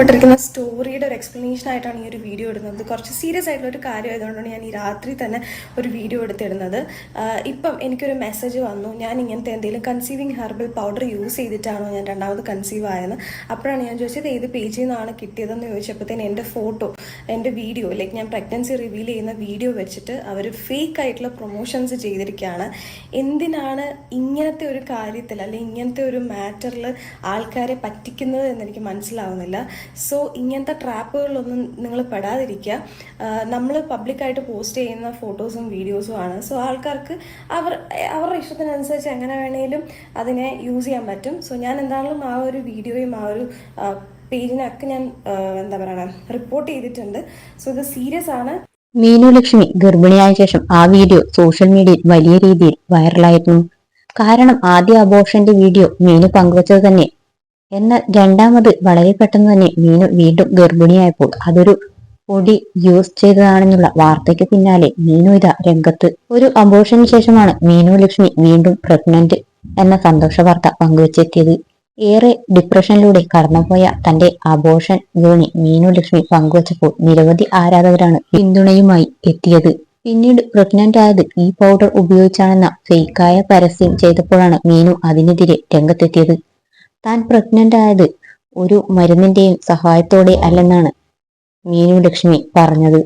പെട്ടിരിക്കുന്ന സ്റ്റോറിയുടെ ഒരു എക്സ്പ്ലനേഷൻ ആയിട്ടാണ് ഈ ഒരു വീഡിയോ ഇടുന്നത്. കുറച്ച് സീരിയസ് ആയിട്ടുള്ള ഒരു കാര്യം ആയതുകൊണ്ടാണ് ഞാൻ ഈ രാത്രി തന്നെ ഒരു വീഡിയോ എടുത്തിടുന്നത്. ഇപ്പം എനിക്കൊരു മെസ്സേജ് വന്നു. ഞാൻ ഇങ്ങനത്തെ എന്തെങ്കിലും കൺസീവിങ് ഹെർബൽ പൗഡർ യൂസ് ചെയ്തിട്ടാണോ ഞാൻ രണ്ടാമത് കൺസീവ് ആയെന്ന്. അപ്പോഴാണ് ഞാൻ ചോദിച്ചത് ഏത് പേജിൽ നിന്നാണ് കിട്ടിയതെന്ന് ചോദിച്ചപ്പോഴത്തേന് എന്റെ ഫോട്ടോ എന്റെ വീഡിയോ ലൈക്ക് ഞാൻ പ്രഗ്നൻസി റിവീൽ ചെയ്യുന്ന വീഡിയോ വെച്ചിട്ട് അവർ ഫേക്ക് ആയിട്ടുള്ള പ്രൊമോഷൻസ് ചെയ്തിരിക്കുകയാണ്. എന്തിനാണ് ഇങ്ങനത്തെ ഒരു കാര്യത്തിൽ അല്ലെങ്കിൽ ഇങ്ങനത്തെ ഒരു മാറ്ററിൽ ആൾക്കാരെ പറ്റിക്കുന്നത് എന്നെനിക്ക് മനസ്സിലാവുന്നില്ല. സോ ഇങ്ങനത്തെ ട്രാപ്പുകളിലൊന്നും നിങ്ങൾ പെടാതിരിക്കുക. നമ്മൾ പബ്ലിക്കായിട്ട് പോസ്റ്റ് ചെയ്യുന്ന ഫോട്ടോസും വീഡിയോസും ആണ്. സോ ആൾക്കാർക്ക് അവർ അവരുടെ ഇഷ്ടത്തിനനുസരിച്ച് എങ്ങനെ വേണേലും അതിനെ യൂസ് ചെയ്യാൻ പറ്റും. സോ ഞാൻ എന്താണെങ്കിലും ആ ഒരു വീഡിയോയും ആ ഒരു പേജിനൊക്കെ ഞാൻ എന്താ പറയുക റിപ്പോർട്ട് ചെയ്തിട്ടുണ്ട്. സോ ഇത് സീരിയസ് ആണ്. മീനു ലക്ഷ്മി ഗർഭിണിയായ ശേഷം ആ വീഡിയോ സോഷ്യൽ മീഡിയയിൽ വലിയ രീതിയിൽ വൈറലായിരുന്നു കാരണം ആദ്യ അബോർഷന്റെ വീഡിയോ മീനു പങ്കുവച്ചത് തന്നെ എന്നാൽ രണ്ടാമത് വളരെ പെട്ടെന്ന് തന്നെ മീനു വീണ്ടും ഗർഭിണിയായപ്പോൾ അതൊരു പൊടി യൂസ് ചെയ്തതാണെന്നുള്ള വാർത്തയ്ക്ക് പിന്നാലെ മീനു ഇതാ രംഗത്ത്. ഒരു അബോർഷന് ശേഷമാണ് മീനു ലക്ഷ്മി വീണ്ടും പ്രഗ്നന്റ് എന്ന സന്തോഷ വാർത്ത പങ്കുവച്ചെത്തിയത്. ഏറെ ഡിപ്രഷനിലൂടെ കടന്നുപോയ തന്റെ അബോർഷൻ ജേണി മീനു ലക്ഷ്മി പങ്കുവച്ചപ്പോൾ നിരവധി ആരാധകരാണ് പിന്തുണയുമായി എത്തിയത്. പിന്നീട് പ്രഗ്നന്റ് ആയത് ഈ പൗഡർ ഉപയോഗിച്ചാണെന്ന ഫേക്കായ പരസ്യം ചെയ്തപ്പോഴാണ് മീനു അതിനെതിരെ രംഗത്തെത്തിയത്. താൻ പ്രഗ്നന്റ് ആയത് ഒരു മരുന്നിന്റെയും സഹായത്തോടെ അല്ലെന്നാണ് മീനു ലക്ഷ്മി പറഞ്ഞത്.